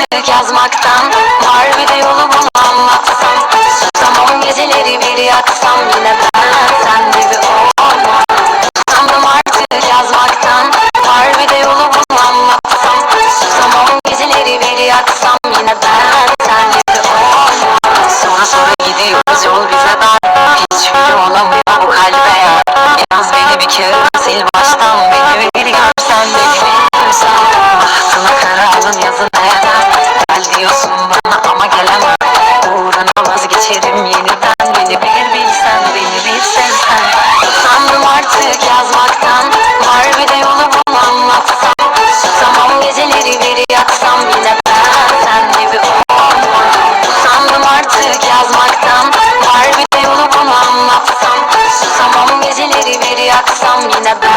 artık yazmaktan Var bir de yolumu anlatsam Susamam geceleri bir yaksam yine ben şekerim yeniden. Beni bir bilsen beni bir sevsen Utandım artık yazmaktan var bir de yolu bunu anlatsam. Susamam geceleri bir yaksam yine ben sen gibi olmam. Utandım artık yazmaktan var bir de yolu bunu anlatsam. Susamam geceleri bir yaksam yine ben